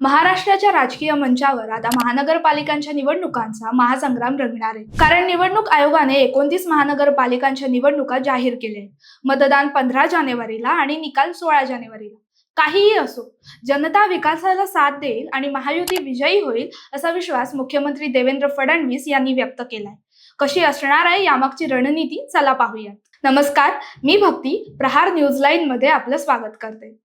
महाराष्ट्राच्या राजकीय मंचावर आता महानगरपालिकांच्या निवडणुकांचा महासंग्राम रंगणार आहे. कारण निवडणूक आयोगाने एकोणतीस महानगरपालिकांच्या निवडणुका जाहीर केल्या मतदान पंधरा जानेवारीला आणि निकाल सोळा जानेवारीला. काहीही असो जनता विकासाला साथ देईल आणि महायुती विजयी होईल असा विश्वास मुख्यमंत्री देवेंद्र फडणवीस यांनी व्यक्त केलाय. कशी असणार आहे यामागची रणनीती चला पाहूयात. नमस्कार मी भक्ती प्रहार न्यूज लाईन मध्ये आपलं स्वागत करते.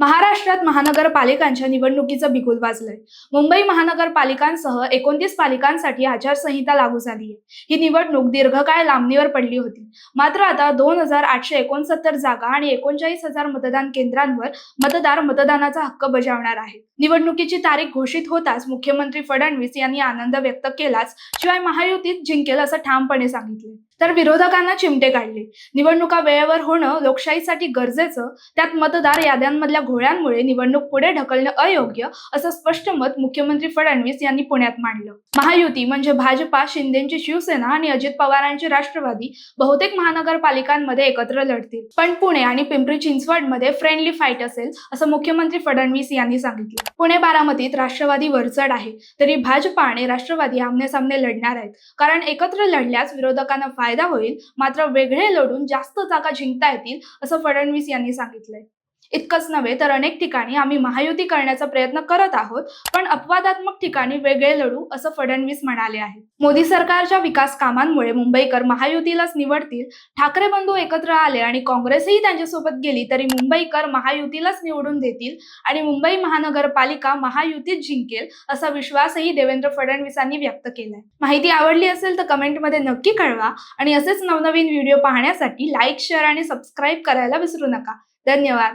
महाराष्ट्रात महानगरपालिकांच्या निवडणुकीचं बिगुल वाजलंय. मुंबई महानगरपालिकांसह एकोणतीस पालिकांसाठी आचारसंहिता लागू झाली आहे ही निवडणूक दीर्घकाळ लांबणीवर पडली होती. मात्र आता दोन हजार आठशे एकोणसत्तर जागा आणि एकोणचाळीस हजार मतदान केंद्रांवर मतदार मतदानाचा हक्क बजावणार आहे निवडणुकीची तारीख घोषित होताच मुख्यमंत्री फडणवीस यांनी आनंद व्यक्त केलाच शिवाय महायुतीत जिंकेल असं ठामपणे सांगितले तर विरोधकांना चिमटे काढले. निवडणुका वेळेवर होणं लोकशाहीसाठी गरजेचं त्यात मतदार याद्यांमधल्या घोळ्यांमुळे निवडणूक पुढे ढकलणं अयोग्य असं स्पष्ट मत मुख्यमंत्री फडणवीस यांनी पुण्यात मांडलं. महायुती म्हणजे भाजपा शिंदेची शिवसेना आणि अजित पवारांची राष्ट्रवादी बहुतेक महानगरपालिकांमध्ये एकत्र लढतील. पण पुणे आणि पिंपरी चिंचवडमध्ये फ्रेंडली फाईट असेल असं मुख्यमंत्री फडणवीस यांनी सांगितलं. पुणे बारामतीत राष्ट्रवादी वरचढ आहे तरी भाजपा आणि राष्ट्रवादी आमने सामने लढणार आहेत. कारण एकत्र लढल्यास विरोधकांना फायदा फायदा होईल. मात्र वेगळे लढून जास्त जागा जिंकता येतील असं फडणवीस यांनी सांगितलंय. इतकंच नव्हे तर अनेक ठिकाणी आम्ही महायुती करण्याचा प्रयत्न करत आहोत पण अपवादात्मक ठिकाणी वेगळे लढू असं फडणवीस म्हणाले आहे. मोदी सरकारच्या विकास कामांमुळे मुंबईकर महायुतीलाच निवडतील. ठाकरे बंधू एकत्र आले आणि काँग्रेसही त्यांच्यासोबत गेली तरी मुंबईकर महायुतीलाच निवडून देतील आणि मुंबई महानगरपालिका महायुतीत जिंकेल असा विश्वासही देवेंद्र फडणवीसांनी व्यक्त केलाय. माहिती आवडली असेल तर कमेंटमध्ये नक्की कळवा आणि असेच नवनवीन व्हिडिओ पाहण्यासाठी लाईक शेअर आणि सबस्क्राईब करायला विसरू नका. धन्यवाद.